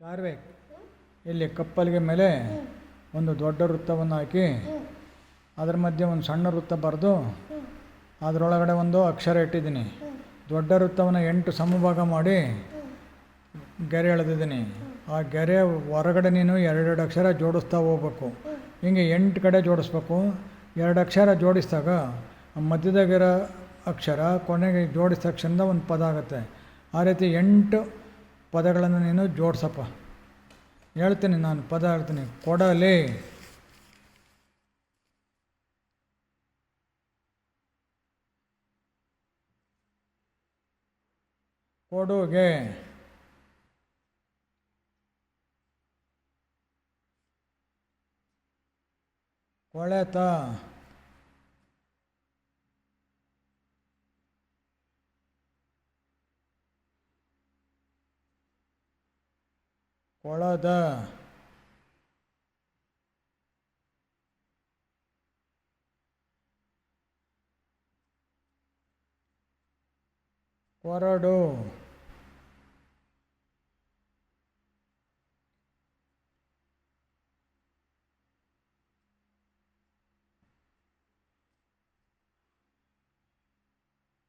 ಚಾರ್ವೇಕ್ ಇಲ್ಲಿ ಕಪ್ಪಲಿಗೆ ಮೇಲೆ ಒಂದು ದೊಡ್ಡ ವೃತ್ತವನ್ನು ಹಾಕಿ, ಅದರ ಮಧ್ಯೆ ಒಂದು ಸಣ್ಣ ವೃತ್ತ ಬರೆದು, ಅದರೊಳಗಡೆ ಒಂದು ಅಕ್ಷರ ಇಟ್ಟಿದ್ದೀನಿ. ದೊಡ್ಡ ವೃತ್ತವನ್ನು ಎಂಟು ಸಮಭಾಗ ಮಾಡಿ ಗೆರೆ ಎಳೆದಿದ್ದೀನಿ. ಆ ಗೆರೆ ಹೊರಗಡೆ ನೀನು ಎರಡೆರಡು ಅಕ್ಷರ ಜೋಡಿಸ್ತಾ ಹೋಗ್ಬೇಕು. ಹಿಂಗೆ ಎಂಟು ಕಡೆ ಜೋಡಿಸ್ಬೇಕು. ಎರಡು ಅಕ್ಷರ ಜೋಡಿಸಿದಾಗ ಮಧ್ಯದಾಗಿರೋ ಅಕ್ಷರ ಕೊನೆಗೆ ಜೋಡಿಸಿದ ತಕ್ಷಣ ಒಂದು ಪದ ಆಗುತ್ತೆ. ಆ ರೀತಿ ಎಂಟು ಪದಗಳನ್ನು ನೀನು ಜೋಡಿಸಪ್ಪ. ಹೇಳ್ತೀನಿ ನಾನು ಪದ ಹೇಳ್ತೀನಿ. ಕೊಡಲಿ. ಕೊಡುಗೆ. ಕೊಳೆತ. ಕೊಳದ ಹೊರಡು.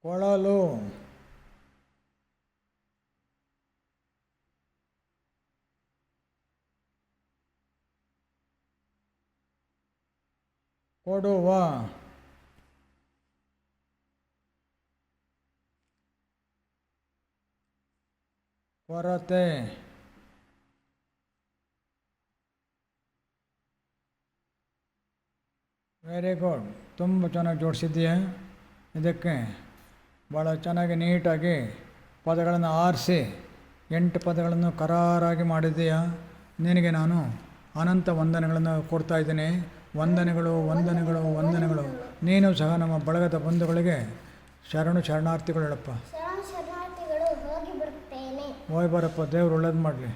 ಕೊಳಲು. ಕೊಡುವ. ಕೊರತೆ. ವೆರಿ ಗುಡ್ ತುಂಬ ಚೆನ್ನಾಗಿ ಜೋಡಿಸಿದ್ದೀಯ. ಇದಕ್ಕೆ ಭಾಳ ಚೆನ್ನಾಗಿ ನೀಟಾಗಿ ಪದಗಳನ್ನು ಆರಿಸಿ ಎಂಟು ಪದಗಳನ್ನು ಕರಾರಾಗಿ ಮಾಡಿದ್ದೀಯ. ನಿನಗೆ ನಾನು ಅನಂತ ವಂದನೆಗಳನ್ನು ಕೊಡ್ತಾ ಇದ್ದೀನಿ. ವಂದನೆಗಳು ವಂದನೆಗಳು ವಂದನೆಗಳು. ನೀನು ಸಹ ನಮ್ಮ ಬಳಗದ ಬಂಧುಗಳಿಗೆ ಶರಣು ಶರಣಾರ್ಥಿಗಳು ಹೇಳಪ್ಪ ಹೋಗಿ ಬರಪ್ಪ ದೇವರು ಒಳ್ಳೇದು ಮಾಡಲಿ.